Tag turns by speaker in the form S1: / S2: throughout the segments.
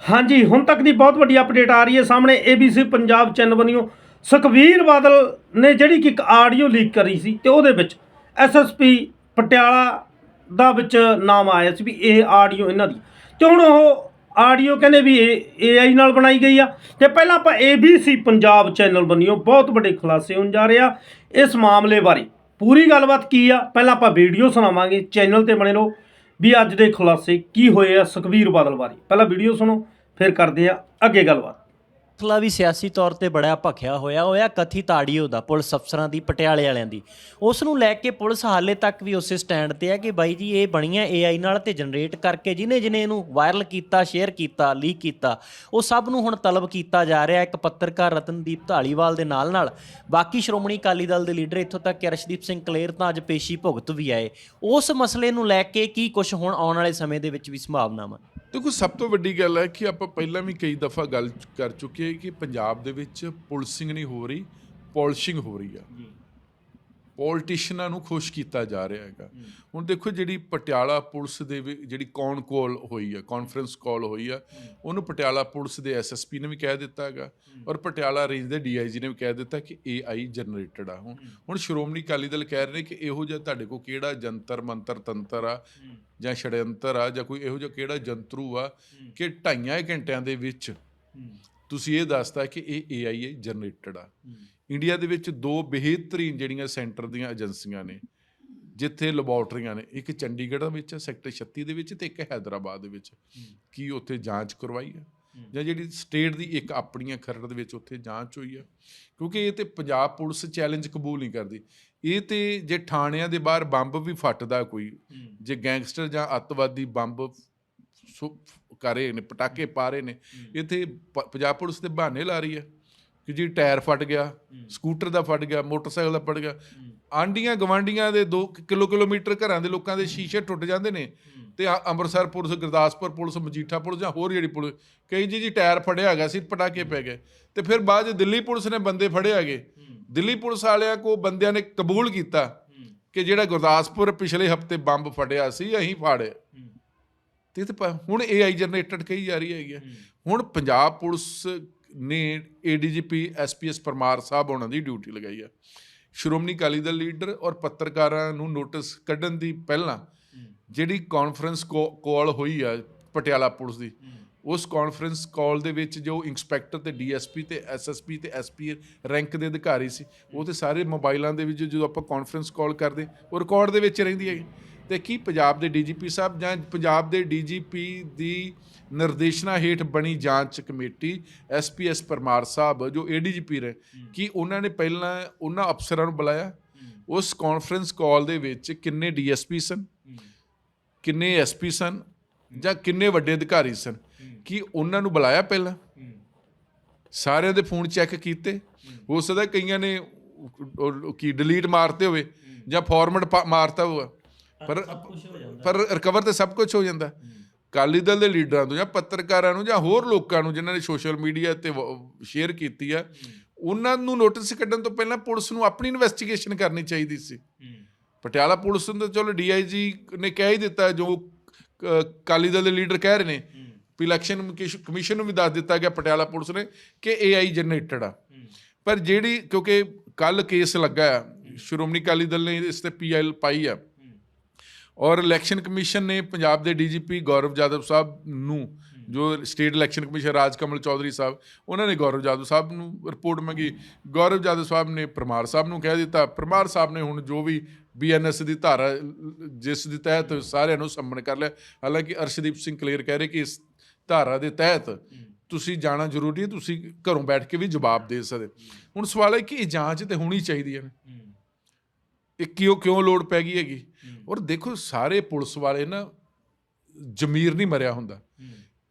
S1: ਹਾਂਜੀ, ਹੁਣ ਤੱਕ ਦੀ ਬਹੁਤ ਵੱਡੀ ਅਪਡੇਟ ਆ ਰਹੀ ਹੈ ਸਾਹਮਣੇ ABC ਪੰਜਾਬ ਚੈਨਲ ਬਣਿਓ ਸੁਖਵੀਰ ਬਾਦਲ ਨੇ ਜਿਹੜੀ ਕਿ ਇੱਕ ਆਡੀਓ ਲੀਕ ਕਰੀ ਸੀ ਤੇ ਉਹਦੇ ਵਿੱਚ SSP ਪਟਿਆਲਾ ਦਾ ਵਿੱਚ ਨਾਮ ਆਇਆ ਸੀ ਵੀ ਇਹ ਆਡੀਓ ਇਹਨਾਂ ਦੀ। ਤੇ ਹੁਣ ਉਹ ਆਡੀਓ ਕਹਿੰਦੇ ਵੀ ਇਹ AI ਨਾਲ ਬਣਾਈ ਗਈ ਆ। ਤੇ ਪਹਿਲਾਂ ਆਪਾਂ ABC ਪੰਜਾਬ ਚੈਨਲ ਬਣਿਓ ਬਹੁਤ ਵੱਡੇ ਖੁਲਾਸੇ ਹੋਣ ਜਾ ਰਹੇ ਆ ਇਸ ਮਾਮਲੇ ਬਾਰੇ। ਪੂਰੀ ਗੱਲਬਾਤ ਕੀ ਆ? ਪਹਿਲਾਂ ਆਪਾਂ ਵੀਡੀਓ ਸੁਣਾਵਾਂਗੇ ਚੈਨਲ ਤੇ ਬਣੇ ਰਹੋ। ਵੀ ਅੱਜ ਦੇ ਖੁਲਾਸੇ ਕੀ ਹੋਏ ਆ ਸੁਖਵੀਰ ਬਾਦਲ ਬਾਰੇ। ਪਹਿਲਾਂ ਵੀਡੀਓ ਸੁਣੋ, ਫਿਰ ਕਰਦੇ ਆ ਅੱਗੇ ਗੱਲਬਾਤ।
S2: ਮਸਲਾ ਵੀ ਸਿਆਸੀ ਤੌਰ ਤੇ ਬੜਾ ਭਖਿਆ ਹੋਇਆ ਹੋਇਆ ਕਥਿਤ ਆਡੀਓ ਦਾ, ਪੁਲਿਸ ਅਫਸਰਾਂ ਦੀ, ਪਟਿਆਲੇ ਵਾਲਿਆਂ ਦੀ। ਉਸ ਨੂੰ ਲੈ ਕੇ ਪੁਲਿਸ ਹਾਲੇ ਤੱਕ ਵੀ ਉਸੇ ਸਟੈਂਡ ਤੇ ਹੈ ਕਿ ਬਾਈ ਜੀ, ਇਹ ਬਣੀਆਂ AI ਨਾਲ ਤੇ ਜਨਰੇਟ ਕਰਕੇ ਜਿਨੇ ਜਿਨੇ ਇਹਨੂੰ ਵਾਇਰਲ ਕੀਤਾ ਸ਼ੇਅਰ ਕੀਤਾ ਲੀਕ ਕੀਤਾ, ਉਹ ਸਭ ਨੂੰ ਹੁਣ ਤਲਬ ਕੀਤਾ ਜਾ ਰਿਹਾ ਇੱਕ ਪੱਤਰਕਾਰ ਰਤਨਦੀਪ ਢਾਲੀਵਾਲ ਦੇ ਨਾਲ ਨਾਲ। ਬਾਕੀ ਸ਼੍ਰੋਮਣੀ ਅਕਾਲੀ ਦਲ ਦੇ ਲੀਡਰ ਇੱਥੋਂ ਤੱਕ ਕਿ ਅਰਸ਼ਦੀਪ ਸਿੰਘ ਕਲੇਰ ਤਾਂ ਅੱਜ ਪੇਸ਼ੀ ਭੁਗਤ ਵੀ ਆਏ। ਉਸ ਮਸਲੇ ਨੂੰ ਲੈ ਕੇ ਕੀ ਕੁਝ ਹੁਣ ਆਉਣ ਵਾਲੇ ਸਮੇਂ ਦੇ ਵਿੱਚ ਵੀ ਸੰਭਾਵਨਾਵਾਂ?
S3: ਦੇਖੋ, ਸਭ ਤੋਂ ਵੱਡੀ ਗੱਲ ਹੈ ਕਿ ਆਪਾਂ ਪਹਿਲਾਂ ਵੀ ਕਈ ਦਫਾ ਗੱਲ ਕਰ ਚੁੱਕੇ ਹਾਂ ਕਿ ਪੰਜਾਬ ਦੇ ਵਿੱਚ ਪੁਲਿਸਿੰਗ ਨਹੀਂ ਹੋ ਰਹੀ, ਪੋਲਿਸ਼ਿੰਗ ਹੋ ਰਹੀ ਆ। ਪੋਲਿਟਿਸ਼ੀਅਨਾਂ ਨੂੰ ਖੁਸ਼ ਕੀਤਾ ਜਾ ਰਿਹਾ ਹੈਗਾ। ਹੁਣ ਦੇਖੋ ਜਿਹੜੀ ਪਟਿਆਲਾ ਪੁਲਿਸ ਦੇ ਵੀ- ਜਿਹੜੀ ਕੌਨ ਕਾਲ ਹੋਈ ਆ ਕਾਨਫਰੰਸ ਕਾਲ ਹੋਈ ਆ ਉਹਨੂੰ ਪਟਿਆਲਾ ਪੁਲਿਸ ਦੇ ਐਸਐਸਪੀ ਨੇ ਵੀ ਕਹਿ ਦਿੱਤਾ ਹੈਗਾ ਔਰ ਪਟਿਆਲਾ ਰੇਂਜ ਦੇ ਡੀਆਈਜੀ ਨੇ ਵੀ ਕਹਿ ਦਿੱਤਾ ਕਿ ਏਆਈ ਜਨਰੇਟਡ ਆ। ਹੁਣ ਹੁਣ ਸ਼੍ਰੋਮਣੀ ਅਕਾਲੀ ਦਲ ਕਹਿ ਰਹੇ ਨੇ ਕਿ ਇਹੋ ਜਿਹਾ ਤੁਹਾਡੇ ਕੋਲ ਕਿਹੜਾ ਜੰਤਰ ਮੰਤਰ ਤੰਤਰ ਆ ਜਾਂ ਛੜਯੰਤਰ ਆ ਜਾਂ ਕੋਈ ਇਹੋ ਜਿਹਾ ਕਿਹੜਾ ਜੰਤਰੂ ਆ ਕਿ ਢਾਈਆਂ ਘੰਟਿਆਂ ਦੇ ਵਿੱਚ ਤੁਸੀਂ ਇਹ ਦੱਸਤਾ ਕਿ ਇਹ ਏਆਈ ਜਨਰੇਟਡ ਆ। ਇੰਡੀਆ ਦੇ ਵਿੱਚ ਦੋ ਬਿਹਤਰੀਨ ਜਿਹੜੀਆਂ ਸੈਂਟਰ ਦੀਆਂ ਏਜੰਸੀਆਂ ਨੇ ਜਿੱਥੇ ਲੈਬੋਰਟਰੀਆਂ ਨੇ ਇੱਕ ਚੰਡੀਗੜ੍ਹ ਦੇ ਵਿੱਚ ਸੈਕਟਰ 36 ਦੇ ਵਿੱਚ ਤੇ ਇੱਕ ਹੈਦਰਾਬਾਦ ਦੇ ਵਿੱਚ। ਕੀ ਉੱਥੇ ਜਾਂਚ ਕਰਵਾਈ ਆ ਜਾਂ ਜਿਹੜੀ ਸਟੇਟ ਦੀ ਇੱਕ ਆਪਣੀਆਂ ਖਰੜ ਦੇ ਵਿੱਚ ਉੱਥੇ ਜਾਂਚ ਹੋਈ ਆ ਕਿਉਂਕਿ ਇਹ ਤੇ ਪੰਜਾਬ ਪੁਲਿਸ ਚੈਲੰਜ ਕਬੂਲ ਨਹੀਂ ਕਰਦੀ। ਇਹ ਤੇ ਜੇ ਥਾਣਿਆਂ ਦੇ ਬਾਹਰ ਬੰਬ ਵੀ ਫੱਟਦਾ ਕੋਈ ਜੇ ਗੈਂਗਸਟਰ ਜਾਂ ਅੱਤਵਾਦੀ ਬੰਬ ਕਰ ਨੇ ਪਟਾਕੇ ਪਾ ਰਹੇ ਨੇ ਇੱਥੇ ਪੰਜਾਬ ਪੁਲਿਸ ਤੇ ਬਹਾਨੇ ਲਾ ਰਹੀ ਹੈ। ਕਿ ਜੀ ਟਾਇਰ ਫਟ ਗਿਆ ਸਕੂਟਰ ਦਾ ਫਟ ਗਿਆ ਮੋਟਰਸਾਈਕਲ ਦਾ ਫਟ ਗਿਆ। ਆਂਡੀਆਂ ਗਵਾਂਡੀਆਂ ਦੇ 2 ਕਿਲੋ ਕਿਲੋਮੀਟਰ ਘਰਾਂ ਦੇ ਲੋਕਾਂ ਦੇ ਸ਼ੀਸ਼ੇ ਟੁੱਟ ਜਾਂਦੇ ਨੇ ਤੇ Amritsar police Gurdaspur police Majitha police ਜਾਂ ਹੋਰ ਜਿਹੜੀ ਪੁਲਿਸ ਕਈ ਜੀ ਜੀ ਟਾਇਰ ਫੜਿਆ ਹੈਗਾ ਸੀ ਪਟਾਕੇ ਪੈ ਗਏ। ਤੇ ਫਿਰ ਬਾਅਦ ਦਿੱਲੀ ਪੁਲਿਸ ਨੇ ਬੰਦੇ ਫੜੇ ਹੈਗੇ। ਦਿੱਲੀ ਪੁਲਿਸ ਵਾਲਿਆਂ ਕੋ ਬੰਦਿਆਂ ਨੇ ਕਬੂਲ ਕੀਤਾ ਕਿ ਜਿਹੜਾ ਗੁਰਦਾਸਪੁਰ ਪਿਛਲੇ ਹਫ਼ਤੇ ਬੰਬ ਫੜਿਆ ਸੀ ਅਸੀਂ ਫਾੜਿਆ ਤੇ ਹੁਣ AI ਜਨਰੇਟਡ ਕਹੀ ਜਾ ਰਹੀ ਹੈਗੀ। ਹੁਣ ਪੰਜਾਬ ਪੁਲਿਸ ਨੇ ਏਡੀਜੀਪੀ ਐਸਪੀਐਸ ਪਰਮਾਰ ਸਾਹਿਬ ਉਹਨਾਂ ਦੀ ਡਿਊਟੀ ਲਗਾਈ ਆ। ਸ਼੍ਰੋਮਣੀ ਅਕਾਲੀ ਦਲ ਲੀਡਰ ਔਰ ਪੱਤਰਕਾਰਾਂ ਨੂੰ ਨੋਟਿਸ ਕੱਢਣ ਦੀ ਪਹਿਲਾਂ ਜਿਹੜੀ ਕਾਨਫਰੰਸ ਕਾਲ ਹੋਈ ਆ ਪਟਿਆਲਾ ਪੁਲਿਸ ਦੀ, ਉਸ ਕਾਨਫਰੰਸ ਕਾਲ ਦੇ ਵਿੱਚ ਜੋ ਇੰਸਪੈਕਟਰ ਤੇ ਡੀਐਸਪੀ ਤੇ ਐਸਐਸਪੀ ਤੇ ਐਸਪੀ ਰੈਂਕ ਦੇ ਅਧਿਕਾਰੀ ਸੀ, ਉਹ ਤੇ ਸਾਰੇ ਮੋਬਾਈਲਾਂ ਦੇ ਵਿੱਚ ਜਦੋਂ ਆਪਾਂ ਕਾਨਫਰੰਸ ਕਾਲ ਕਰਦੇ, ਉਹ ਰਿਕਾਰਡ ਦੇ ਵਿੱਚ ਰਹਿੰਦੀ ਹੈ ਤੇ ਕੀ ਪੰਜਾਬ ਦੇ ਡੀਜੀਪੀ ਸਾਹਿਬ ਜਾਂ ਪੰਜਾਬ ਦੇ ਡੀਜੀਪੀ ਦੀ ਨਿਰਦੇਸ਼ਨਾ ਹੇਠ ਬਣੀ ਜਾਂਚ ਕਮੇਟੀ ਐਸਪੀਐਸ ਪਰਮਾਰ ਸਾਹਿਬ ਜੋ ਏਡੀਜੀਪੀ ਰਹੇ ਕੀ ਉਹਨਾਂ ਨੇ ਪਹਿਲਾਂ ਉਹਨਾਂ ਅਫਸਰਾਂ ਨੂੰ ਬੁਲਾਇਆ? ਉਸ ਕਾਨਫਰੰਸ ਕਾਲ ਦੇ ਵਿੱਚ ਕਿੰਨੇ ਡੀਐਸਪੀ ਸਨ? ਕਿੰਨੇ ਐਸਪੀ ਸਨ? ਜਾਂ ਕਿੰਨੇ ਵੱਡੇ ਅਧਿਕਾਰੀ ਸਨ? ਕੀ ਉਹਨਾਂ ਨੂੰ ਬੁਲਾਇਆ ਪਹਿਲਾਂ? ਸਾਰਿਆਂ ਦੇ ਫੋਨ ਚੈੱਕ ਕੀਤੇ। ਹੋ। ਸਕਦਾ ਕਈਆਂ ਨੇ ਕੀ ਡਿਲੀਟ ਮਾਰਤੇ ਹੋਵੇ ਜਾਂ ਫਾਰਮੈਟ ਮਾਰਤਾ ਹੋਵੇ ਪਰ ਪਰ ਰਿਕਵਰ ਤੇ ਸਭ ਕੁਝ ਹੋ ਜਾਂਦਾ। ਅਕਾਲੀ ਦਲ ਦੇ ਲੀਡਰਾਂ ਤੋਂ ਜਾਂ ਪੱਤਰਕਾਰਾਂ ਨੂੰ ਜਾਂ ਹੋਰ ਲੋਕਾਂ ਨੂੰ ਜਿਨ੍ਹਾਂ ਨੇ ਸੋਸ਼ਲ ਮੀਡੀਆ ਤੇ ਸ਼ੇਅਰ ਕੀਤੀ ਆ ਉਹਨਾਂ ਨੂੰ ਨੋਟਿਸ ਕੱਢਣ ਤੋਂ ਪਹਿਲਾਂ ਪੁਲਿਸ ਨੂੰ ਆਪਣੀ ਇਨਵੈਸਟੀਗੇਸ਼ਨ ਕਰਨੀ ਚਾਹੀਦੀ ਸੀ। ਪਟਿਆਲਾ ਪੁਲਿਸ ਨੂੰ ਤਾਂ ਚਲੋ ਡੀਆਈਜੀ ਨੇ ਕਹਿ ਹੀ ਦਿੱਤਾ ਜੋ ਅ, ਅਕਾਲੀ ਦਲ ਦੇ ਲੀਡਰ ਕਹਿ ਰਹੇ ਨੇ। ਵੀ ਇਲੈਕਸ਼ਨ ਕਮਿਸ਼ਨ ਨੂੰ ਵੀ ਦੱਸ ਦਿੱਤਾ ਗਿਆ ਪਟਿਆਲਾ ਪੁਲਿਸ ਨੇ ਕਿ ਏਆਈ ਜਨਰੇਟਡ ਆ। ਪਰ ਜਿਹੜੀ ਕਿਉਂਕਿ ਕੱਲ ਕੇਸ ਲੱਗਾ ਸ਼੍ਰੋਮਣੀ ਅਕਾਲੀ ਦਲ ਨੇ ਇਸ ਤੇ ਪੀਐਲ ਪਾਈ ਆ। ਔਰ ਇਲੈਕਸ਼ਨ ਕਮਿਸ਼ਨ ਨੇ ਪੰਜਾਬ ਦੇ ਡੀਜੀਪੀ ਗੌਰਵ ਜਾਦਵ ਸਾਹਿਬ ਨੂੰ, ਜੋ state election commission Raj Kamal Chaudhary ਸਾਹਿਬ, ਉਹਨਾਂ ਨੇ ਗੌਰਵ ਜਾਦਵ ਸਾਹਿਬ ਨੂੰ ਰਿਪੋਰਟ ਮੰਗੀ। ਗੌਰਵ ਜਾਦਵ ਸਾਹਿਬ ਨੇ ਪਰਮਾਰ ਸਾਹਿਬ ਨੂੰ ਕਹਿ ਦਿੱਤਾ। ਪਰਮਾਰ ਸਾਹਿਬ ਨੇ ਹੁਣ ਜੋ ਵੀ ਬੀਐਨਐਸ ਦੀ ਧਾਰਾ, ਜਿਸ ਦੇ ਤਹਿਤ ਸਾਰਿਆਂ ਨੂੰ ਸੰਮਨ ਕਰ ਲਿਆ, ਹਾਲਾਂਕਿ ਅਰਸ਼ਦੀਪ ਸਿੰਘ ਕਲੀਅਰ ਕਹਿ ਰਹੇ ਕਿ ਇਸ ਧਾਰਾ ਦੇ ਤਹਿਤ ਤੁਸੀਂ ਜਾਣਾ ਜ਼ਰੂਰੀ ਹੈ, ਤੁਸੀਂ ਘਰੋਂ ਬੈਠ ਕੇ ਵੀ ਜਵਾਬ ਦੇ ਸਕਦੇ। ਹੁਣ ਸਵਾਲ ਹੈ ਕਿ ਇਹ ਜਾਂਚ ਤੇ ਹੋਣੀ ਚਾਹੀਦੀ ਹੈ ਨਾ ਇਹ ਕਿਉਂ ਕਿਉਂ ਲੋੜ ਪੈ ਗਈ ਹੈਗੀ? ਔਰ ਦੇਖੋ ਸਾਰੇ ਪੁਲਿਸ ਵਾਲੇ ਨਾ ਜ਼ਮੀਰ ਨਹੀਂ ਮਰਿਆ ਹੁੰਦਾ।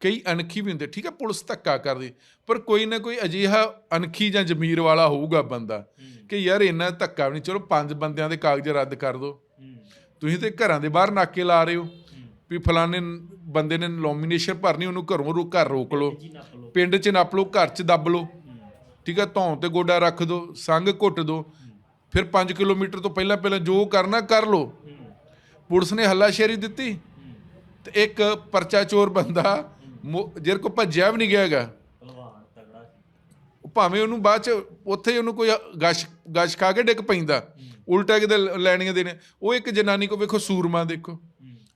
S3: ਕਈ ਅਣਖੀ ਵੀ ਹੁੰਦੇ ਠੀਕ ਹੈ ਪੁਲਿਸ ਧੱਕਾ ਕਰਦੀ ਪਰ ਕੋਈ ਨਾ ਕੋਈ ਅਜਿਹਾ ਅਣਖੀ ਜਾਂ ਜ਼ਮੀਰ ਵਾਲਾ ਹੋਊਗਾ ਬੰਦਾ ਕਿ ਯਾਰ ਇੰਨਾ ਧੱਕਾ ਵੀ ਨਹੀਂ ਚਲੋ ਪੰਜ ਬੰਦਿਆਂ ਦੇ ਕਾਗਜ਼ ਰੱਦ ਕਰ ਦਿਓ ਤੁਸੀਂ ਤੇ ਘਰਾਂ ਦੇ ਬਾਹਰ ਨਾਕੇ ਲਾ ਰਹੇ ਹੋ ਵੀ ਫਲਾਣੇ ਬੰਦੇ ਨੇ ਨੋਮੀਨੇਸ਼ਨ ਭਰਨੀ ਉਹਨੂੰ ਘਰੋਂ ਰੋ ਘਰ ਰੋਕ ਲਓ। ਪਿੰਡ 'ਚ ਨੱਪ ਲਓ। ਘਰ 'ਚ ਦੱਬ ਲਓ। ਠੀਕ ਹੈ ਧੌਣ ਤੇ ਗੋਡਾ ਰੱਖ ਦਿਓ ਸੰਗ ਘੁੱਟ ਦਿਓ ਫਿਰ 5 ਕਿਲੋਮੀਟਰ ਤੋਂ ਪਹਿਲਾਂ ਪਹਿਲਾਂ ਜੋ ਕਰਨਾ, ਕਰ ਲਓ। ਪੁਲਿਸ ਨੇ ਹੱਲਾਸ਼ੇਰੀ ਦਿੱਤੀ ਤੇ ਇੱਕ ਪਰਚਾ ਚੋਰ ਬੰਦਾ ਮੋ- ਕੋ ਭੱਜਿਆ ਵੀ ਨਹੀਂ ਗਿਆ ਭਾਵੇਂ ਉਹਨੂੰ ਬਾਅਦ ਚ ਉੱਥੇ ਹੀ ਉਹਨੂੰ ਕੋਈ ਗਸ਼ ਗਸ਼ ਖਾ ਕੇ ਡਿੱਗ ਪੈਂਦਾ। ਉਲਟਾ ਕਿਤੇ ਲੈਣੀਆਂ ਦੇਣੇ ਉਹ ਇੱਕ ਜਨਾਨੀ ਕੋ ਵੇਖੋ ਸੂਰਮਾ ਦੇਖੋ।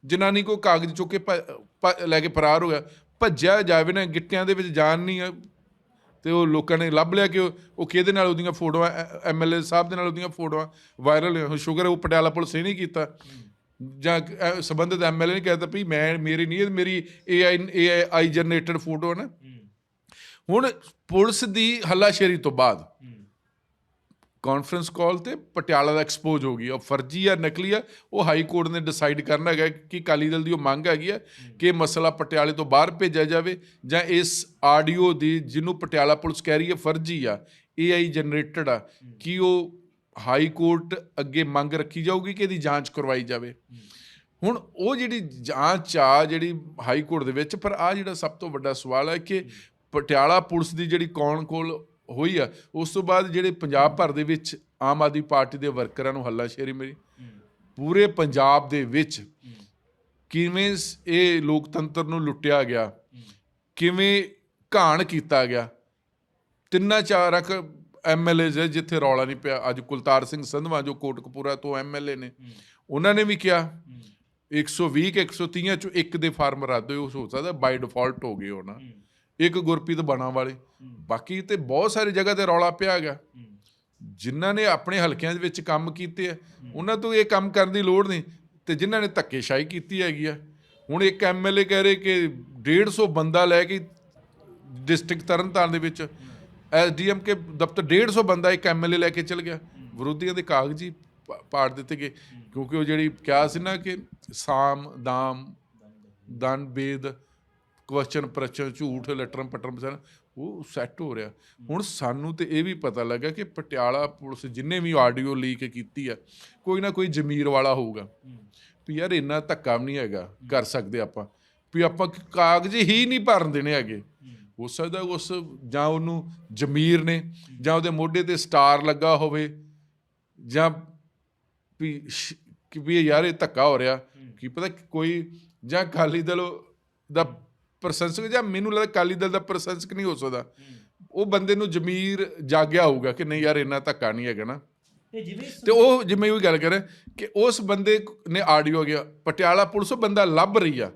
S3: ਜਨਾਨੀ ਕੋ ਕਾਗਜ਼ ਚੁੱਕ ਕੇ ਲੈ ਕੇ ਫਰਾਰ ਹੋ ਗਿਆ। ਭੱਜਿਆ ਜਾਵੇ ਨਾ, ਗਿੱਟਿਆਂ ਦੇ ਵਿੱਚ ਜਾਨ ਨਹੀਂ ਆ। ਤੇ ਉਹ ਲੋਕਾਂ ਨੇ ਲੱਭ ਲਿਆ ਕਿ ਉਹ ਕਿਹਦੇ ਨਾਲ ਉਹਦੀਆਂ ਫੋਟੋਆਂ ਐਮਐਲਏ ਸਾਹਿਬ ਦੇ ਨਾਲ ਉਹਦੀਆਂ ਫੋਟੋਆਂ ਵਾਇਰਲ ਹੋਈਆਂ। ਸ਼ੁਕਰ ਉਹ ਪਟਿਆਲਾ ਪੁਲਿਸ ਨੇ ਨਹੀਂ ਕੀਤਾ। ਜਾਂ ਸੰਬੰਧਿਤ ਐਮਐਲਏ ਨੇ ਕਹਿਤਾ ਵੀ ਮੈਂ ਮੇਰੀ ਨਹੀਂ ਇਹ ਮੇਰੀ ਏਆਈ ਏਆਈ ਜਨਰੇਟਡ ਫੋਟੋ ਹੈ ਨਾ। ਹੁਣ ਪੁਲਿਸ ਦੀ ਹੱਲਾਸ਼ੇਰੀ ਤੋਂ ਬਾਅਦ ਕਾਨਫਰੰਸ ਕਾਲ ਤੇ ਪਟਿਆਲਾ ਦਾ ਐਕਸਪੋਜ਼ ਹੋ ਗਈ ਉਹ ਫਰਜ਼ੀ ਆ ਨਕਲੀ ਆ ਉਹ ਹਾਈ ਕੋਰਟ ਨੇ ਡਿਸਾਈਡ ਕਰਨਾ ਹੈਗਾ ਕਿ ਅਕਾਲੀ ਦਲ ਦੀ ਉਹ ਮੰਗ ਹੈਗੀ ਆ ਕਿ ਇਹ ਮਸਲਾ ਪਟਿਆਲੇ ਤੋਂ ਬਾਹਰ ਭੇਜਿਆ ਜਾਵੇ ਜਾਂ ਇਸ ਆਡੀਓ ਦੀ ਜਿਹਨੂੰ ਪਟਿਆਲਾ ਪੁਲਿਸ ਕਹਿ ਰਹੀ ਹੈ ਫਰਜ਼ੀ ਆ ਏਆਈ ਜਨਰੇਟਡ ਆ, ਕਿ ਉਹ ਹਾਈ ਕੋਰਟ ਅੱਗੇ ਮੰਗ ਰੱਖੀ ਜਾਊਗੀ ਕਿ ਇਹਦੀ ਜਾਂਚ ਕਰਵਾਈ ਜਾਵੇ। ਹੁਣ ਉਹ ਜਿਹੜੀ ਜਾਂਚ ਆ, ਜਿਹੜੀ ਹਾਈ ਕੋਰਟ ਦੇ ਵਿੱਚ, ਪਰ ਆ ਜਿਹੜਾ ਸਭ ਤੋਂ ਵੱਡਾ ਸਵਾਲ ਹੈ ਕਿ ਪਟਿਆਲਾ ਪੁਲਿਸ ਦੀ ਜਿਹੜੀ ਕੌਣ ਕੋਲ ਹੋਈ ਆ। ਉਸ ਤੋਂ ਬਾਅਦ ਜਿਹੜੇ ਪੰਜਾਬ ਭਰ ਦੇ ਵਿੱਚ ਆਮ ਆਦਮੀ ਪਾਰਟੀ ਦੇ ਵਰਕਰਾਂ ਨੂੰ ਹੱਲਾਸ਼ੇਰੀ ਮਿਲੀ। ਪੂਰੇ ਪੰਜਾਬ ਦੇ ਵਿੱਚ ਕਿਵੇਂ ਇਹ ਲੋਕਤੰਤਰ ਨੂੰ ਲੁੱਟਿਆ ਗਿਆ ਕਿਵੇਂ ਘਾਣ ਕੀਤਾ ਗਿਆ। ਤਿੰਨਾਂ ਚਾਰਾਂ ਕ ਐਮਐਲਏਜ਼ ਜਿੱਥੇ ਰੌਲਾ ਨਹੀਂ ਪਿਆ। ਅੱਜ ਕੁਲਤਾਰ ਸਿੰਘ ਸੰਧਵਾ ਜੋ ਕੋਟਕਪੂਰਾ ਤੋਂ ਐਮਐਲਏ ਨੇ ਉਹਨਾਂ ਨੇ ਵੀ ਕਿਹਾ 120 ਕਿ 130 ਚੋਂ ਇੱਕ ਦੇ ਫਾਰਮ ਰੱਦ ਹੋਏ ਉਹ ਹੋ ਸਕਦਾ ਬਾਈ ਡਿਫਾਲਟ ਹੋ ਗਏ ਹੋਣਾ। ਇੱਕ ਗੁਰਪ੍ਰੀਤ ਬਾਣਾ ਵਾਲੇ। ਬਾਕੀ ਤੇ ਬਹੁਤ ਸਾਰੀ ਜਗ੍ਹਾ ਤੇ ਰੌਲਾ ਪਿਆ ਹੈਗਾ। ਜਿਨ੍ਹਾਂ ਨੇ ਆਪਣੇ ਹਲਕਿਆਂ ਦੇ ਵਿੱਚ ਕੰਮ ਕੀਤੇ ਆ ਉਹਨਾਂ ਤੋਂ ਇਹ ਕੰਮ ਕਰਨ ਦੀ ਲੋੜ ਨਹੀਂ ਤੇ ਜਿਨ੍ਹਾਂ ਨੇ ਧੱਕੇਸ਼ਾਹੀ ਕੀਤੀ ਹੈਗੀ ਆ। ਹੁਣ ਇੱਕ ਐਮਐਲਏ ਕਹਿ ਰਹੇ ਕਿ 150 ਬੰਦਾ ਲੈ ਕੇ ਡਿਸਟ੍ਰਿਕਟ ਤਰਨਤਾਰਨ ਦੇ ਵਿੱਚ ਐਸਡੀਐਮ ਕੇ ਦਫ਼ਤਰ 150 ਬੰਦਾ ਇੱਕ ਐਮਐਲਏ ਲੈ ਕੇ ਚਲ ਗਿਆ। ਵਿਰੋਧੀਆਂ ਦੇ ਕਾਗਜ਼ ਪਾੜ ਦਿੱਤੇ ਗਏ। ਕਿਉਂਕਿ ਉਹ ਜਿਹੜੀ ਕਿਹਾ ਸੀ ਨਾ ਕਿ ਸਾਮ ਦਾਮ ਦਨ ਬੇਦ ਕੁਐਸਚਨ ਪ੍ਰਸ਼ਨ, ਝੂਠ, ਲਟਰਮ ਪਟਰਮ ਸਨ, ਉਹ ਸੈੱਟ ਹੋ ਰਿਹਾ। ਹੁਣ ਸਾਨੂੰ ਤੇ ਇਹ ਵੀ ਪਤਾ ਲੱਗਾ ਕਿ ਪਟਿਆਲਾ ਪੁਲਿਸ ਜਿੰਨੇ ਵੀ ਆਡੀਓ ਲੀਕ ਕੀਤੀ ਆ, ਕੋਈ ਨਾ ਕੋਈ ਜ਼ਮੀਰ ਵਾਲਾ ਹੋਊਗਾ। ਵੀ ਯਾਰ ਇੰਨਾ ਧੱਕਾ ਵੀ ਨਹੀਂ ਹੈਗਾ, ਕਰ ਸਕਦੇ ਆਪਾਂ। ਵੀ ਆਪਾਂ ਕਾਗਜ਼ ਹੀ ਨਹੀਂ ਭਰਨ ਦੇਣੇ ਹੈਗੇ। ਹੋ ਸਕਦਾ ਉਸ ਜਾਂ ਉਹਨੂੰ ਜ਼ਮੀਰ ਨੇ, ਜਾਂ ਉਹਦੇ ਮੋਢੇ ਤੇ ਸਟਾਰ ਲੱਗਾ ਹੋਵੇ, ਜਾਂ ਵੀ ਕਿ ਵੀ ਯਾਰ ਇਹ ਧੱਕਾ ਹੋ ਰਿਹਾ। ਕੀ ਪਤਾ ਕੋਈ, ਜਾਂ ਅਕਾਲੀ ਦਲ ਦਾ ਪ੍ਰਸ਼ੰਸਕ ਜਾਂ ਮੈਨੂੰ ਲੱਗਦਾ ਅਕਾਲੀ ਦਲ ਦਾ ਪ੍ਰਸ਼ੰਸਕ ਨਹੀਂ ਹੋ ਸਕਦਾ। ਉਹ ਬੰਦੇ ਨੂੰ ਜ਼ਮੀਰ ਜਾਗਿਆ ਹੋਊਗਾ ਕਿ ਨਹੀਂ ਯਾਰ ਇੰਨਾ ਧੱਕਾ ਨਹੀਂ ਹੈਗਾ ਨਾ।
S2: ਤੇ ਜਿਵੇਂ
S3: ਤੇ ਉਹ ਜਿਵੇਂ ਉਹ ਗੱਲ ਕਰੇ ਕਿ ਉਸ ਬੰਦੇ ਨੇ ਆਡੀਓ ਗਿਆ ਪਟਿਆਲਾ ਪੁਲਿਸ ਉਹ ਬੰਦਾ ਲੱਭ ਰਹੀ ਆ।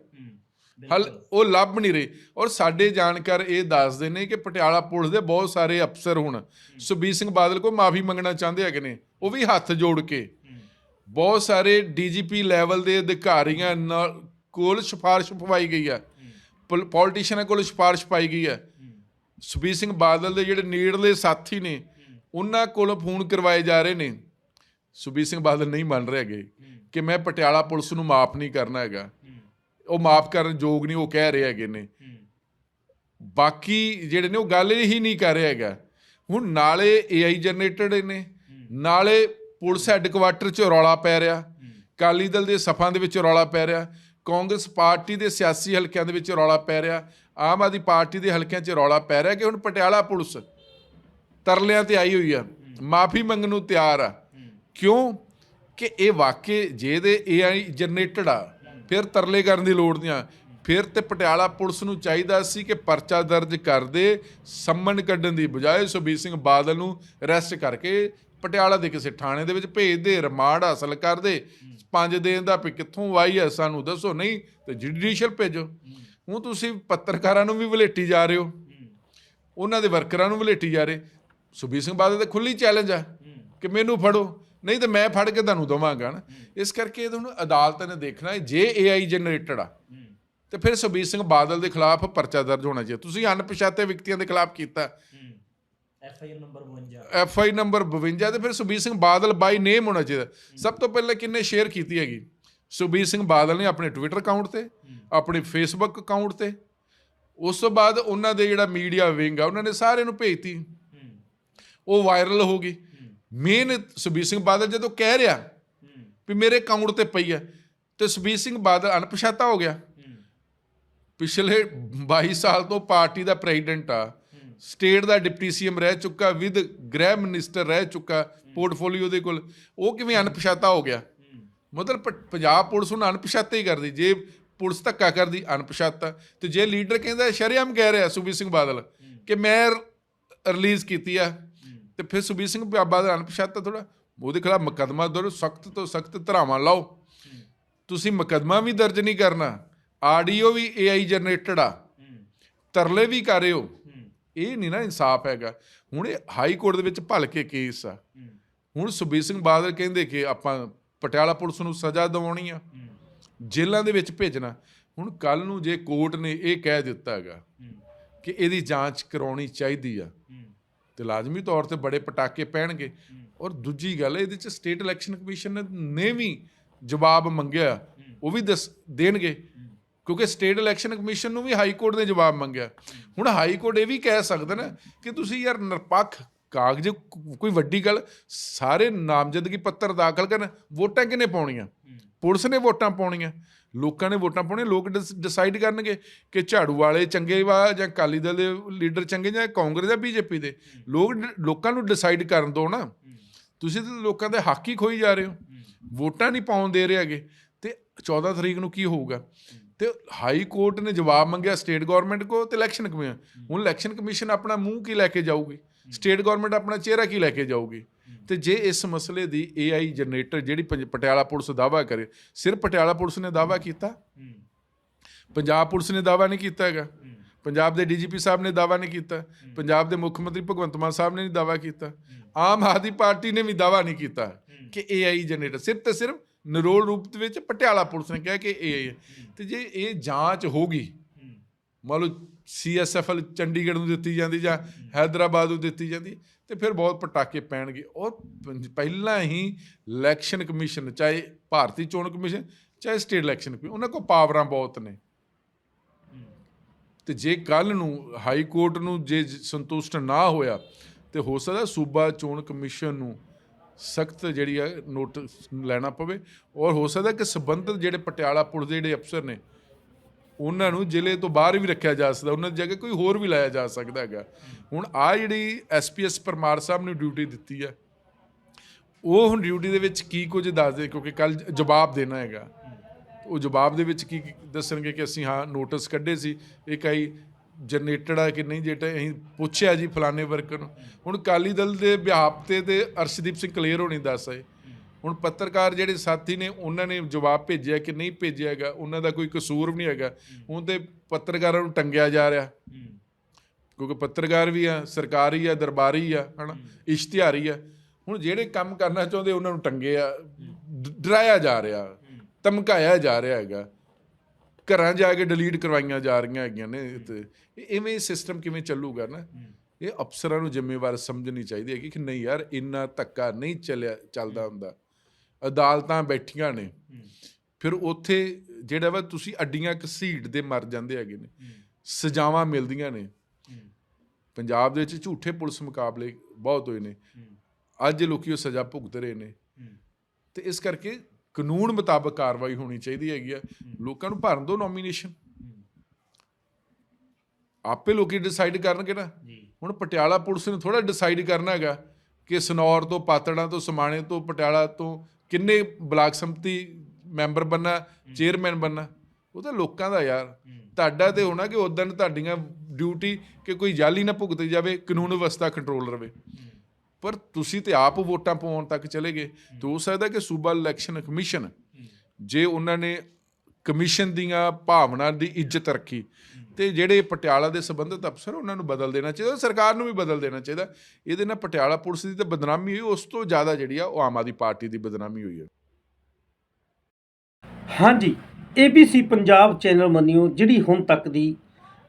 S3: ਹਲ ਉਹ ਲੱਭ ਨਹੀਂ ਰਹੀ। ਔਰ ਸਾਡੇ ਜਾਣਕਾਰ ਇਹ ਦੱਸਦੇ ਨੇ ਕਿ ਪਟਿਆਲਾ ਪੁਲਿਸ ਦੇ ਬਹੁਤ ਸਾਰੇ ਅਫਸਰ ਹੁਣ ਸੁਬੀਰ ਸਿੰਘ ਬਾਦਲ ਕੋ ਮਾਫੀ ਮੰਗਣਾ ਚਾਹੁੰਦੇ ਹੈਗੇ ਨੇ ਉਹ ਵੀ ਹੱਥ ਜੋੜ ਕੇ। ਬਹੁਤ ਸਾਰੇ ਡੀਜੀਪੀ ਲੈਵਲ ਦੇ ਅਧਿਕਾਰੀਆਂ ਨਾਲ ਕੋਲ ਸਿਫਾਰਿਸ਼ ਪਵਾਈ ਗਈ ਆ। ਪੋਲੀਟੀਸ਼ੀਅਨਾਂ ਕੋਲ ਸਿਫਾਰਿਸ਼ ਪਾਈ ਗਈ ਹੈ। ਸੁਬੀਰ ਸਿੰਘ ਬਾਦਲ ਦੇ ਜਿਹੜੇ ਨੇੜਲੇ ਸਾਥੀ ਨੇ, ਉਹਨਾਂ ਕੋਲ ਫੋਨ ਕਰਵਾਏ ਜਾ ਰਹੇ ਨੇ। ਸੁਬੀਰ ਸਿੰਘ ਬਾਦਲ ਨਹੀਂ ਮੰਨ ਰਹੇ ਹੈਗੇ ਕਿ ਮੈਂ ਪਟਿਆਲਾ ਪੁਲਿਸ ਨੂੰ ਮਾਫ ਨਹੀਂ ਕਰਨਾ ਹੈਗਾ। ਉਹ ਮਾਫ ਕਰਨ ਯੋਗ ਨਹੀਂ, ਉਹ ਕਹਿ ਰਹੇ ਹੈਗੇ ਨੇ। ਬਾਕੀ ਜਿਹੜੇ ਨੇ ਉਹ ਗੱਲ ਹੀ ਨਹੀਂ ਕਰ ਰਿਹਾ ਹੈਗਾ। ਹੁਣ ਨਾਲੇ ਏਆਈ ਜਨਰੇਟਡ ਨੇ, ਨਾਲੇ ਪੁਲਿਸ ਹੈੱਡਕੁਆਟਰ 'ਚ ਰੌਲਾ ਪੈ ਰਿਹਾ। ਕਾਲੀ ਦਲ ਦੇ ਸਫਾਂ ਦੇ ਵਿੱਚ ਰੌਲਾ ਪੈ ਰਿਹਾ। ਕਾਂਗਰਸ ਪਾਰਟੀ ਦੇ ਸਿਆਸੀ ਹਲਕਿਆਂ ਦੇ ਵਿੱਚ ਰੌਲਾ ਪੈ ਰਿਹਾ, ਆਮ ਆਦਮੀ ਪਾਰਟੀ ਦੇ ਹਲਕਿਆਂ 'ਚ ਰੌਲਾ ਪੈ ਰਿਹਾ ਕਿ ਹੁਣ ਪਟਿਆਲਾ ਪੁਲਿਸ ਤਰਲਿਆਂ ਤੇ ਆਈ ਹੋਈ ਆ, ਮਾਫੀ ਮੰਗਣ ਨੂੰ ਤਿਆਰ ਆ। ਕਿਉਂ? ਕਿ ਇਹ ਵਾਕਏ ਜੇ ਦੇ ਏਆਈ ਜਨਰੇਟਡ ਆ, ਫਿਰ ਤਰਲੇ ਕਰਨ ਦੀ ਲੋੜ ਨਹੀਂ ਆ। ਫਿਰ ਤੇ ਪਟਿਆਲਾ ਪੁਲਿਸ ਨੂੰ ਚਾਹੀਦਾ ਸੀ ਕਿ ਪਰਚਾ ਦਰਜ ਕਰਦੇ ਸੰਮਨ ਕੱਢਣ ਦੀ ਬਜਾਏ ਸੁਬੀਰ ਸਿੰਘ ਬਾਦਲ ਨੂੰ ਅਰੈਸਟ ਕਰਕੇ ਪਟਿਆਲਾ ਦੇ ਕਿਸੇ ਥਾਣੇ ਦੇ ਵਿੱਚ ਭੇਜ ਦੇ, ਰਿਮਾਂਡ ਹਾਸਲ ਕਰਦੇ ਪੰਜ ਦਿਨ ਦਾ ਵੀ ਕਿੱਥੋਂ ਆਈ ਹੈ ਸਾਨੂੰ ਦੱਸੋ ਨਹੀਂ, ਤੇ ਜੁਡੀਸ਼ੀਅਲ ਭੇਜੋ। ਹੁਣ ਤੁਸੀਂ ਪੱਤਰਕਾਰਾਂ ਨੂੰ ਵੀ ਵਲੇਟੀ ਜਾ ਰਹੇ ਹੋ। ਉਹਨਾਂ ਦੇ ਵਰਕਰਾਂ ਨੂੰ ਵਲੇਟੀ ਜਾ ਰਹੇ। ਸੁਬੀਰ ਸਿੰਘ ਬਾਦਲ ਤੇ ਖੁੱਲੀ ਚੈਲੰਜ ਆ ਕਿ ਮੈਨੂੰ ਫੜੋ, ਨਹੀਂ ਤੇ ਮੈਂ ਫੜ ਕੇ ਤੁਹਾਨੂੰ ਦਵਾਂਗਾ ਨਾ। ਇਸ ਕਰਕੇ ਇਹਨੂੰ ਤੁਹਾਨੂੰ ਅਦਾਲਤ ਨੇ ਦੇਖਣਾ ਹੈ, ਜੇ ਏਆਈ ਜਨਰੇਟਡ ਆ, ਤੇ ਫਿਰ ਸੁਬੀਰ ਸਿੰਘ ਬਾਦਲ ਦੇ ਖਿਲਾਫ ਪਰਚਾ ਦਰਜ ਹੋਣਾ ਚਾਹੀਦਾ। ਤੁਸੀਂ ਅਣਪਛਾਤੇ ਵਿਅਕਤੀਆਂ ਦੇ ਖਿਲਾਫ ਕੀਤਾ।
S2: F I R number 52
S3: F I number 52 ਤੇ ਫਿਰ ਸੁਬੀਰ ਸਿੰਘ ਬਾਦਲ ਬਾਈ ਨੇਮ ਹੋਣਾ ਚਾਹੀਦਾ। ਸਭ ਤੋਂ ਪਹਿਲਾਂ ਕਿੰਨੇ ਸ਼ੇਅਰ ਕੀਤੀ ਹੈਗੀ? ਸੁਬੀਰ ਸਿੰਘ ਬਾਦਲ ਨੇ ਆਪਣੇ ਟਵਿੱਟਰ ਅਕਾਊਂਟ ਤੇ ਆਪਣੇ ਫੇਸਬੁੱਕ ਅਕਾਊਂਟ ਤੇ। ਉਸ ਤੋਂ ਬਾਅਦ ਉਹਨਾਂ ਦੇ ਜਿਹੜਾ ਮੀਡੀਆ ਵਿੰਗ ਆ ਉਹਨਾਂ ਨੇ ਸਾਰਿਆਂ ਨੂੰ ਭੇਜਤੀ। ਉਹ ਵਾਇਰਲ ਹੋ ਗਈ। ਮੇਨ ਸੁਬੀਰ ਸਿੰਘ ਬਾਦਲ ਜਦੋਂ ਕਹਿ ਰਿਹਾ ਵੀ ਮੇਰੇ ਅਕਾਊਂਟ ਤੇ ਪਈ ਆ ਤੇ ਸੁਬੀਰ ਸਿੰਘ ਬਾਦਲ ਅਣਪਛਾਤਾ ਹੋ ਗਿਆ। ਪਿਛਲੇ 22 ਸਾਲ ਤੋਂ ਪਾਰਟੀ ਦਾ ਪ੍ਰੈਜ਼ੀਡੈਂਟ ਆ। ਸਟੇਟ ਦਾ ਡਿਪਟੀ ਸੀਐਮ ਰਹਿ ਚੁੱਕਾ, ਵਿਦ ਗ੍ਰਹਿ ਮਿਨਿਸਟਰ ਰਹਿ ਚੁੱਕਾ ਪੋਰਟਫੋਲੀਓ ਦੇ ਕੋਲ, ਉਹ ਕਿਵੇਂ ਅਣਪਛਾਤਾ ਹੋ ਗਿਆ? ਮਤਲਬ ਪ- ਪੰਜਾਬ ਪੁਲਿਸ ਨੂੰ ਅਣਪਛਾਤੇ ਹੀ ਕਰਦੀ, ਜੇ ਪੁਲਿਸ ਧੱਕਾ ਕਰਦੀ, ਅਣਪਛਾਤਾ। ਤੇ ਜੇ ਲੀਡਰ ਕਹਿੰਦਾ, ਸ਼ਰੇਆਮ ਕਹਿ ਰਿਹਾ ਸੁਬੀਰ ਸਿੰਘ ਬਾਦਲ, ਕਿ ਮੈਂ ਰਿਲੀਜ਼ ਕੀਤੀ ਆ। ਤੇ ਫਿਰ ਸੁਬੀਰ ਸਿੰਘ ਬਾਦਲ ਅਣਪਛਾਤਾ ਥੋੜਾ ਉਹਦੇ ਖਿਲਾਫ ਮੁਕੱਦਮਾ ਦਰਜ ਸਖਤ ਤੋਂ ਸਖਤ ਧਰਾਵਾਂ ਲਾਓ। ਤੁਸੀਂ ਮੁਕੱਦਮਾ ਵੀ ਦਰਜ ਨਹੀਂ ਕਰਨਾ, ਆਡੀਓ ਵੀ AI ਜਨਰੇਟਡ ਆ। ਤਰਲੇ ਵੀ ਕਰ ਰਹੇ ਹੋ। ਇਹ ਨਹੀਂ ਨਾ ਇਨਸਾਫ ਹੈਗਾ। ਹੁਣ ਇਹ ਹਾਈ ਕੋਰਟ ਦੇ ਵਿੱਚ ਭਲ ਕੇ ਕੇਸ ਆ ਹੁਣ ਸੁਬੀਰ ਸਿੰਘ ਬਾਦਲ ਕਹਿੰਦੇ ਕਿ ਆਪਾਂ ਪਟਿਆਲਾ ਪੁਲਿਸ ਨੂੰ ਸਜ਼ਾ ਦਿਵਾਉਣੀ ਆ। ਜੇਲ੍ਹਾਂ ਦੇ ਵਿੱਚ ਭੇਜਣਾ। ਹੁਣ ਕੱਲ ਨੂੰ ਜੇ ਕੋਰਟ ਨੇ ਇਹ ਕਹਿ ਦਿੱਤਾ ਹੈਗਾ ਕਿ ਇਹਦੀ ਜਾਂਚ ਕਰਾਉਣੀ ਚਾਹੀਦੀ ਆ। ਤੇ ਲਾਜ਼ਮੀ ਤੌਰ ਤੇ ਬੜੇ ਪਟਾਕੇ ਪੈਣਗੇ। ਔਰ ਦੂਜੀ ਗੱਲ ਇਹਦੇ ਚ ਸਟੇਟ ਇਲੈਕਸ਼ਨ ਕਮਿਸ਼ਨ ਨੇ ਵੀ ਜਵਾਬ ਮੰਗਿਆ। ਉਹ ਵੀ ਦੇਣਗੇ ਕਿਉਂਕਿ ਸਟੇਟ ਇਲੈਕਸ਼ਨ ਕਮਿਸ਼ਨ ਨੂੰ ਵੀ ਹਾਈ ਕੋਰਟ ਨੇ ਜਵਾਬ ਮੰਗਿਆ। ਹੁਣ ਹਾਈ ਕੋਰਟ ਇਹ ਵੀ ਕਹਿ ਸਕਦਾ ਨਾ ਕਿ ਤੁਸੀਂ ਯਾਰ ਨਿਰਪੱਖ ਕਾਗਜ਼, ਕੋਈ ਵੱਡੀ ਗੱਲ, ਸਾਰੇ ਨਾਮਜ਼ਦਗੀ ਪੱਤਰ ਦਾਖਲ ਕਰਨ, ਵੋਟਾਂ ਕਿਨੇ ਪਾਉਣੀਆਂ? ਪੁਲਿਸ ਨੇ ਵੋਟਾਂ ਪਾਉਣੀਆਂ। ਲੋਕਾਂ ਨੇ ਵੋਟਾਂ ਪਾਉਣੀਆਂ, ਲੋਕ ਡਿਸਾਈਡ ਕਰਨਗੇ ਕਿ ਝਾੜੂ ਵਾਲੇ ਚੰਗੇ ਵਾ ਜਾਂ ਅਕਾਲੀ ਦਲ ਦੇ ਲੀਡਰ ਚੰਗੇ ਜਾਂ ਕਾਂਗਰਸ ਜਾਂ ਬੀਜੇਪੀ ਦੇ। ਲੋਕ ਡ- ਲੋਕਾਂ ਨੂੰ ਡਿਸਾਈਡ ਕਰਨ ਦਿਓ ਨਾ। ਤੁਸੀਂ ਤਾਂ ਲੋਕਾਂ ਦੇ ਹੱਕ ਹੀ ਖੋਈ ਜਾ ਰਹੇ ਹੋ। ਵੋਟਾਂ ਨਹੀਂ ਪਾਉਣ ਦੇ ਰਹੇ ਹੈਗੇ। ਤੇ 14 ਤਰੀਕ ਨੂੰ ਕੀ ਹੋਊਗਾ? ਤੇ ਹਾਈ ਕੋਰਟ ਨੇ ਜਵਾਬ ਮੰਗਿਆ ਸਟੇਟ ਗਵਰਨਮੈਂਟ ਕੋ ਤੇ ਇਲੈਕਸ਼ਨ ਕਮਿਸ਼ਨ। ਹੁਣ ਇਲੈਕਸ਼ਨ ਕਮਿਸ਼ਨ ਆਪਣਾ ਮੂੰਹ ਕੀ ਲੈ ਕੇ ਜਾਊਗੀ? ਸਟੇਟ ਗਵਰਨਮੈਂਟ ਆਪਣਾ ਚਿਹਰਾ ਕੀ ਲੈ ਕੇ ਜਾਊਗੀ? ਤੇ ਜੇ ਇਸ ਮਸਲੇ ਦੀ AI ਜਨਰੇਟਰ ਜਿਹੜੀ ਪਟਿਆਲਾ ਪੁਲਿਸ ਦਾਵਾ ਕਰੇ ਸਿਰਫ ਪਟਿਆਲਾ ਪੁਲਿਸ ਨੇ ਦਾਵਾ ਕੀਤਾ? ਪੰਜਾਬ ਪੁਲਿਸ ਨੇ ਦਾਵਾ ਨਹੀਂ ਕੀਤਾ ਹੈਗਾ। ਪੰਜਾਬ ਦੇ ਡੀਜੀਪੀ ਸਾਹਿਬ ਨੇ ਦਾਵਾ ਨਹੀਂ ਕੀਤਾ। ਪੰਜਾਬ ਦੇ ਮੁੱਖ ਮੰਤਰੀ ਭਗਵੰਤ ਮਾਨ ਸਾਹਿਬ ਨੇ ਨਹੀਂ ਦਾਵਾ ਕੀਤਾ। ਆਮ ਆਦਮੀ ਪਾਰਟੀ ਨੇ ਵੀ ਦਾਵਾ ਨਹੀਂ ਕੀਤਾ ਕਿ AI ਜਨਰੇਟਰ ਸਿਰਫ ਤੇ ਸਿਰਫ ਨਿਰੋਲ ਰੂਪ ਦੇ ਵਿੱਚ ਪਟਿਆਲਾ ਪੁਲਿਸ ਨੇ ਕਿਹਾ ਕਿ AI ਹੈ। ਤੇ ਜੇ ਇਹ ਜਾਂਚ ਹੋਗੀ ਮੰਨ ਲਓ ਸੀਐਸਐਫਐਲ ਚੰਡੀਗੜ੍ਹ ਨੂੰ ਦਿੱਤੀ ਜਾਂਦੀ ਜਾਂ ਹੈਦਰਾਬਾਦ ਨੂੰ ਦਿੱਤੀ ਜਾਂਦੀ ਤੇ ਫਿਰ ਬਹੁਤ ਪਟਾਕੇ ਪੈਣਗੇ। ਔਰ ਪਹਿਲਾਂ ਹੀ ਇਲੈਕਸ਼ਨ ਕਮਿਸ਼ਨ ਚਾਹੇ ਭਾਰਤੀ ਚੋਣ ਕਮਿਸ਼ਨ ਚਾਹੇ ਸਟੇਟ ਇਲੈਕਸ਼ਨ ਕਮਿਸ਼ਨ ਉਹਨਾਂ ਕੋਲ ਪਾਵਰਾਂ ਬਹੁਤ ਨੇ। ਤੇ ਜੇ ਕੱਲ ਨੂੰ ਹਾਈ ਕੋਰਟ ਨੂੰ ਜ- ਸੰਤੁਸ਼ਟ ਨਾ ਹੋਇਆ ਤੇ ਹੋ ਸਕਦਾ ਸੂਬਾ ਚੋਣ ਕਮਿਸ਼ਨ ਨੂੰ ਸਖਤ ਜਿਹੜੀ ਆ ਨੋਟਿਸ ਲੈਣਾ ਪਵੇ। ਔਰ ਹੋ ਸਕਦਾ ਕਿ ਸਬੰਧਤ ਜਿਹੜੇ ਪਟਿਆਲਾ ਪੁਲਿਸ ਦੇ ਜਿਹੜੇ ਅਫਸਰ ਨੇ, ਉਹਨਾਂ ਨੂੰ ਜ਼ਿਲ੍ਹੇ ਤੋਂ ਬਾਹਰ ਵੀ ਰੱਖਿਆ ਜਾ ਸਕਦਾ, ਉਹਨਾਂ ਦੀ ਜਗ੍ਹਾ ਕੋਈ ਹੋਰ ਵੀ ਲਾਇਆ ਜਾ ਸਕਦਾ ਹੈਗਾ। ਹੁਣ ਆ ਜਿਹੜੀ ਐਸਪੀਐਸ ਪਰਮਾਰ ਸਾਹਿਬ ਨੇ ਡਿਊਟੀ ਦਿੱਤੀ ਆ, ਉਹ ਹੁਣ ਡਿਊਟੀ ਦੇ ਵਿੱਚ ਕੀ ਕੁਝ ਦੱਸਦੇ? ਕਿਉਂਕਿ ਕੱਲ ਜਵਾਬ ਦੇਣਾ ਹੈਗਾ। ਉਹ ਜਵਾਬ ਦੇ ਵਿੱਚ ਕੀ ਦੱਸਣਗੇ ਕਿ ਅਸੀਂ ਹਾਂ ਨੋਟਿਸ ਕੱਢੇ ਸੀ। ਇਹ ਕਈ ਜਨਰੇਟਡ ਆ ਕਿ ਨਹੀਂ ਜਿਹੜਾ ਅਸੀਂ ਪੁੱਛਿਆ ਜੀ ਫਲਾਣੇ ਵਰਕਰ ਨੂੰ। ਹੁਣ ਕਾਲੀ ਦਲ ਦੇ ਵਿਹਾਪ ਤੇ ਤੇ ਅਰਸ਼ਦੀਪ ਸਿੰਘ ਕਲੀਅਰ ਹੋਣੀ ਦੱਸ ਆਏ। ਹੁਣ ਪੱਤਰਕਾਰ ਜਿਹੜੇ ਸਾਥੀ ਨੇ, ਉਹਨਾਂ ਨੇ ਜਵਾਬ ਭੇਜਿਆ ਕਿ ਨਹੀਂ ਭੇਜਿਆ ਹੈਗਾ। ਉਹਨਾਂ ਦਾ ਕੋਈ ਕਸੂਰ ਵੀ ਨਹੀਂ ਹੈਗਾ। ਹੁਣ ਤੇ ਪੱਤਰਕਾਰਾਂ ਨੂੰ ਟੰਗਿਆ ਜਾ ਰਿਹਾ। ਕਿਉਂਕਿ ਪੱਤਰਕਾਰ ਵੀ ਆ, ਸਰਕਾਰੀ ਆ, ਦਰਬਾਰੀ ਆ, ਹਨਾ? ਇਸ਼ਤਿਹਾਰੀ ਆ। ਹੁਣ ਜਿਹੜੇ ਕੰਮ ਕਰਨਾ ਚਾਹੁੰਦੇ, ਉਹਨਾਂ ਨੂੰ ਟੰਗੇ ਆ ਡਰਾਇਆ ਜਾ ਰਿਹਾ। ਧਮਕਾਇਆ ਜਾ ਰਿਹਾ ਹੈਗਾ। ਘਰਾਂ ਜਾ ਕੇ ਡਿਲੀਟ ਕਰਵਾਈਆਂ ਜਾ ਰਹੀਆਂ ਹੈਗੀਆਂ ਨੇ ਤੇ ਇਹ- ਇਵੇਂ ਸਿਸਟਮ ਕਿਵੇਂ ਚੱਲੂਗਾ ਨਾ, ਇਹ ਅਫਸਰਾਂ ਨੂੰ ਜ਼ਿੰਮੇਵਾਰ ਸਮਝਣੀ ਚਾਹੀਦੀ ਹੈ ਕਿ ਨਹੀਂ ਯਾਰ, ਇੰਨਾ ਧੱਕਾ ਨਹੀਂ ਚੱਲਿਆ, ਚੱਲਦਾ ਹੁੰਦਾ। ਅਦਾਲਤਾਂ ਬੈਠੀਆਂ ਨੇ। ਫਿਰ ਉੱਥੇ ਜਿਹੜਾ ਵਾ ਤੁਸੀਂ ਅੱਡੀਆਂ ਘਸੀਟ ਦੇ ਮਰ ਜਾਂਦੇ ਹੈਗੇ ਨੇ। ਸਜ਼ਾਵਾਂ ਮਿਲਦੀਆਂ ਨੇ। ਪੰਜਾਬ ਦੇ ਵਿੱਚ ਝੂਠੇ ਪੁਲਿਸ ਮੁਕਾਬਲੇ ਬਹੁਤ ਹੋਏ ਨੇ। ਅੱਜ ਲੋਕੀ ਉਹ ਸਜ਼ਾ ਭੁਗਤ ਰਹੇ ਨੇ। ਤੇ ਇਸ ਕਰਕੇ ਕਾਨੂੰਨ ਮੁਤਾਬਕ ਕਾਰਵਾਈ ਹੋਣੀ ਚਾਹੀਦੀ ਹੈਗੀ ਆ। ਲੋਕਾਂ ਨੂੰ ਭਰਨ ਦਿਓ ਨੋਮੀਨੇਸ਼ਨ ਆਪੇ ਲੋਕੀ ਡਿਸਾਈਡ ਕਰਨਗੇ ਨਾ। ਹੁਣ ਪਟਿਆਲਾ ਪੁਲਿਸ ਨੇ ਥੋੜਾ ਡਿਸਾਈਡ ਕਰਨਾ ਹੈਗਾ ਕਿ ਸਨੌਰ ਤੋਂ ਪਾਤੜਾਂ ਤੋਂ ਸਮਾਣੇ ਤੋਂ ਪਟਿਆਲਾ ਤੋਂ ਕਿੰਨੇ ਬਲਾਕ ਸੰਮਤੀ ਮੈਂਬਰ ਬੰਨਾ ਚੇਅਰਮੈਨ ਬੰਨਾ ਉਹ ਤਾਂ ਲੋਕਾਂ ਦਾ ਯਾਰ। ਤੁਹਾਡਾ ਤੇ ਹੋਣਾ ਕਿ ਉਦੋਂ ਤੁਹਾਡੀਆਂ ਡਿਊਟੀ ਕਿ ਕੋਈ ਜਾਲੀ ਨਾ ਭੁਗਤ ਜਾਵੇ ਕਾਨੂੰਨ ਵਿਵਸਥਾ ਕੰਟਰੋਲ ਰਵੇ। ਪਰ ਤੁਸੀਂ ਤੇ ਆਪ ਵੋਟਾਂ ਪਾਉਣ ਤੱਕ ਚਲੇ ਗਏ। ਤੇ ਹੋ ਸਕਦਾ ਕਿ ਸੂਬਾ ਇਲੈਕਸ਼ਨ ਕਮਿਸ਼ਨ ਜੇ ਉਹਨਾਂ ਨੇ ਕਮਿਸ਼ਨ ਦੀਆਂ ਭਾਵਨਾ ਦੀ ਇੱਜ਼ਤ ਰੱਖੀ ਤੇ ਜਿਹੜੇ ਪਟਿਆਲਾ ਦੇ ਸੰਬੰਧਿਤ ਅਫਸਰ ਉਹਨਾਂ ਨੂੰ ਬਦਲ ਦੇਣਾ ਚਾਹੀਦਾ, ਸਰਕਾਰ ਨੂੰ ਵੀ ਬਦਲ ਦੇਣਾ ਚਾਹੀਦਾ। ਇਹਦੇ ਨਾਲ ਪਟਿਆਲਾ ਪੁਲਿਸ ਦੀ ਤਾਂ ਬਦਨਾਮੀ ਹੋਈ, ਉਸ ਤੋਂ ਜ਼ਿਆਦਾ ਜਿਹੜੀ ਆ ਉਹ ਆਮ ਆਦਮੀ ਪਾਰਟੀ ਦੀ ਬਦਨਾਮੀ ਹੋਈ ਹੈ।
S1: ਹਾਂਜੀ ABC ਪੰਜਾਬ ਚੈਨਲ ਮੰਨਿਓ, ਜਿਹੜੀ ਹੁਣ ਤੱਕ ਦੀ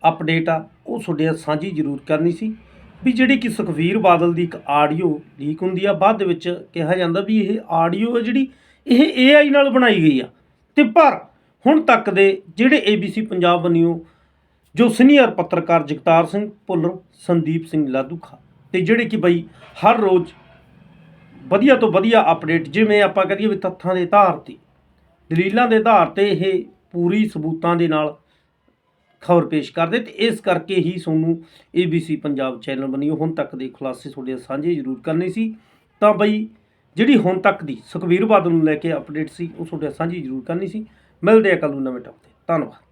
S1: ਅਪਡੇਟ ਆ, ਉਹ ਤੁਹਾਡੇ ਨਾਲ ਸਾਂਝੀ ਜ਼ਰੂਰ ਕਰਨੀ ਸੀ। ਵੀ ਜਿਹੜੀ ਕਿ ਸੁਖਵੀਰ ਬਾਦਲ ਦੀ ਇੱਕ ਆਡੀਓ ਲੀਕ ਹੁੰਦੀ ਆ, ਬਾਅਦ ਦੇ ਵਿੱਚ ਕਿਹਾ ਜਾਂਦਾ ਵੀ ਇਹ ਆਡੀਓ ਹੈ ਜਿਹੜੀ, ਇਹ AI ਨਾਲ ਬਣਾਈ ਗਈ ਆ। ਤੇ ਪਰ ਹੁਣ ਤੱਕ ਦੇ ਜਿਹੜੇ ABC ਪੰਜਾਬ ਮੰਨਿਓ ਜੋ ਸੀਨੀਅਰ ਪੱਤਰਕਾਰ ਜਗਤਾਰ ਸਿੰਘ ਭੁੱਲਰ, ਸੰਦੀਪ ਸਿੰਘ ਲਾਦੂਖਾ ਤੇ ਜਿਹੜੇ ਕਿ ਬਈ ਹਰ ਰੋਜ਼ ਵਧੀਆ ਤੋਂ ਵਧੀਆ ਅਪਡੇਟ ਜਿਵੇਂ ਆਪਾਂ ਕਹੀਏ ਵੀ ਤੱਥਾਂ ਦੇ ਆਧਾਰ ਤੇ, ਦਲੀਲਾਂ ਦੇ ਆਧਾਰ ਤੇ ਇਹ ਪੂਰੀ ਸਬੂਤਾਂ ਦੇ ਨਾਲ ਖਬਰ ਪੇਸ਼ ਕਰਦੇ ਤੇ ਇਸ ਕਰਕੇ ਹੀ ਤੁਹਾਨੂੰ ABC ਪੰਜਾਬ ਚੈਨਲ ਬਣੀਓ ਹੁਣ ਤੱਕ ਦੇ ਖੁਲਾਸੇ ਤੁਹਾਡੇ ਸਾਂਝੇ ਜ਼ਰੂਰ ਕਰਨੇ ਸੀ। ਤਾਂ ਬਈ, ਜਿਹੜੀ ਹੁਣ ਤੱਕ ਦੀ ਸੁਖਵੀਰ ਬਾਦਲ ਨੂੰ ਲੈ ਕੇ ਅਪਡੇਟ ਸੀ, ਉਹ ਤੁਹਾਡੇ ਸਾਂਝੀ ਜ਼ਰੂਰ ਕਰਨੀ ਸੀ। ਮਿਲਦੇ ਆ ਕੱਲ੍ਹ ਨੂੰ ਨਵੇਂ ਟੌਪ ਤੇ। ਧੰਨਵਾਦ।